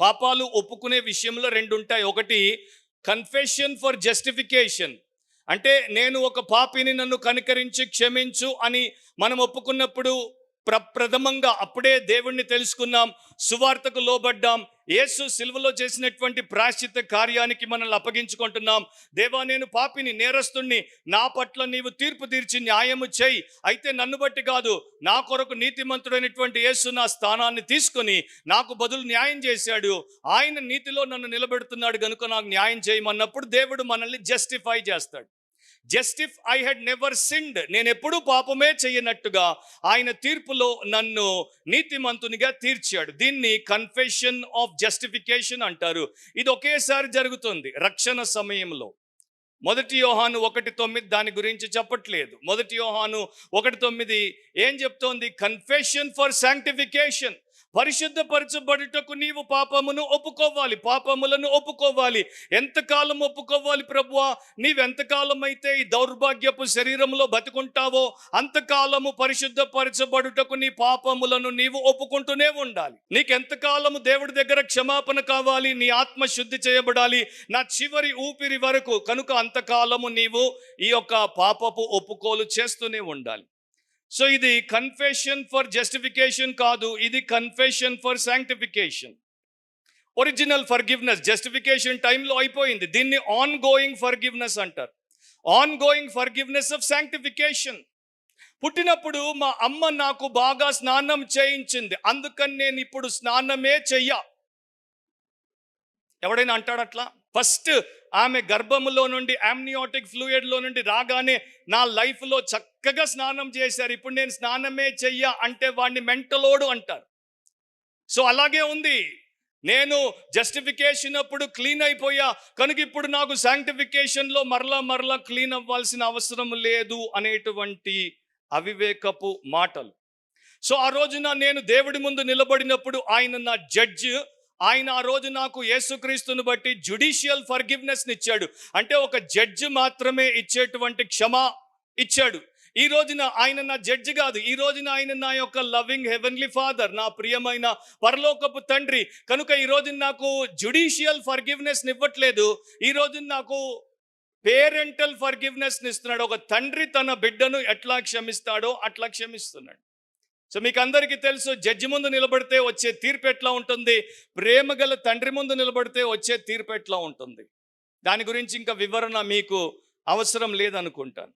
పాపాలు ఒప్పుకునే విషయంలో రెండు ఉంటాయి ఒకటి కన్ఫెషన్ ఫర్ జస్టిఫికేషన్ అంటే నేను ఒక పాపిని నన్ను కనికరించి క్షమించు అని మనం ఒప్పుకున్నప్పుడు ప్ర ప్రథమంగా అప్పుడే దేవుణ్ణి తెలుసుకున్నాం సువార్తకు లోబడ్డాం యేసు సిల్వలో చేసినటువంటి ప్రాశ్చిత కార్యానికి మనల్ని అప్పగించుకుంటున్నాం. దేవా నేను పాపిని నేరస్తుణ్ణి నా పట్ల నీవు తీర్పు తీర్చి న్యాయము చేయి. అయితే నన్ను బట్టి కాదు నా కొరకు నీతిమంతుడైనటువంటి యేసు నా స్థానాన్ని తీసుకొని నాకు బదులు న్యాయం చేశాడు. ఆయన నీతిలో నన్ను నిలబెడుతున్నాడు కనుక నాకు న్యాయం చేయమన్నప్పుడు దేవుడు మనల్ని జస్టిఫై చేస్తాడు. Just if I had never sinned నేను ఎప్పుడూ పాపమే చేయనట్టుగా ఆయన తీర్పులో నన్ను నీతిమంతునిగా తీర్చాడు. దీన్ని కన్ఫెషన్ ఆఫ్ జస్టిఫికేషన్ అంటారు. ఇది ఒకేసారి జరుగుతుంది రక్షణ సమయంలో. మొదటి యోహాను ఒకటి తొమ్మిది దాని గురించి చెప్పట్లేదు. మొదటి యోహాను ఒకటి తొమ్మిది ఏం చెప్తోంది? కన్ఫెషన్ ఫర్ శాంక్టిఫికేషన్ పరిశుద్ధపరచబడుటకు నీవు పాపమును ఒప్పుకోవాలి. పాపములను ఒప్పుకోవాలి. ఎంతకాలం ఒప్పుకోవాలి ప్రభువా? నీవెంతకాలం అయితే ఈ దౌర్భాగ్యపు శరీరంలో బతుకుంటావో అంతకాలము పరిశుద్ధపరచబడుటకు నీ పాపములను నీవు ఒప్పుకుంటూనే ఉండాలి. నీకెంతకాలము దేవుడి దగ్గర క్షమాపణ కావాలి నీ ఆత్మ శుద్ధి చేయబడాలి. నా చివరి ఊపిరి వరకు కనుక అంతకాలము నీవు ఈ యొక్క పాపపు ఒప్పుకోలు చేస్తూనే ఉండాలి. సో ఇది కన్ఫెషన్ ఫర్ జస్టిఫికేషన్ కాదు ఇది confession for sanctification original forgiveness justification టైంలో అయిపోయింది. దీన్ని ఆన్ గోయింగ్ ఫర్గివ్నెస్ అంటారు. Ongoing forgiveness of sanctification పుట్టినప్పుడు మా అమ్మ నాకు బాగా స్నానం చేయించింది. అందుకని నేను ఇప్పుడు స్నానమే చెయ్య. ఎవడైనా అంటాడట్లా? ఫస్ట్ ఆమె గర్భములో నుండి యామ్నియోటిక్ ఫ్లూయిడ్లో నుండి రాగానే నా లైఫ్లో చక్కగా స్నానం చేశారు. ఇప్పుడు నేను స్నానమే చెయ్య అంటే వాడిని మెంటలోడు అంటారు. సో అలాగే ఉంది. నేను జస్టిఫికేషన్ అప్పుడు క్లీన్ అయిపోయా. కనుక ఇప్పుడు నాకు శాంక్టిఫికేషన్లో మరలా మరలా క్లీన్ అవ్వాల్సిన అవసరం లేదు అనేటువంటి అవివేకపు మాటలు. సో ఆ రోజున నేను దేవుడి ముందు నిలబడినప్పుడు ఆయన నా జడ్జ్ ఆయన ఆ రోజు నాకు యేసుక్రీస్తుని బట్టి జుడిషియల్ ఫర్గివ్నెస్ ఇచ్చాడు. అంటే ఒక జడ్జి మాత్రమే ఇచ్చేటువంటి క్షమ ఇచ్చాడు. ఈ రోజున ఆయన నా జడ్జి కాదు. ఈ రోజున ఆయన నా యొక్క లవింగ్ హెవెన్లీ ఫాదర్ నా ప్రియమైన పరలోకపు తండ్రి. కనుక ఈ రోజున నాకు జుడిషియల్ ఫర్గివ్నెస్ ఇవ్వట్లేదు. ఈ రోజున నాకు పేరెంటల్ ఫర్గివ్నెస్ ఇస్తున్నాడు. ఒక తండ్రి తన బిడ్డను ఎట్లా క్షమిస్తాడో అట్లా క్షమిస్తున్నాడు. సో మీకు అందరికీ తెలుసు జడ్జి ముందు నిలబడితే వచ్చే తీర్పు ఎట్లా ఉంటుంది? ప్రేమ గల తండ్రి ముందు నిలబడితే వచ్చే తీర్పు ఎట్లా ఉంటుంది? దాని గురించి ఇంకా వివరణ మీకు అవసరం లేదనుకుంటాను.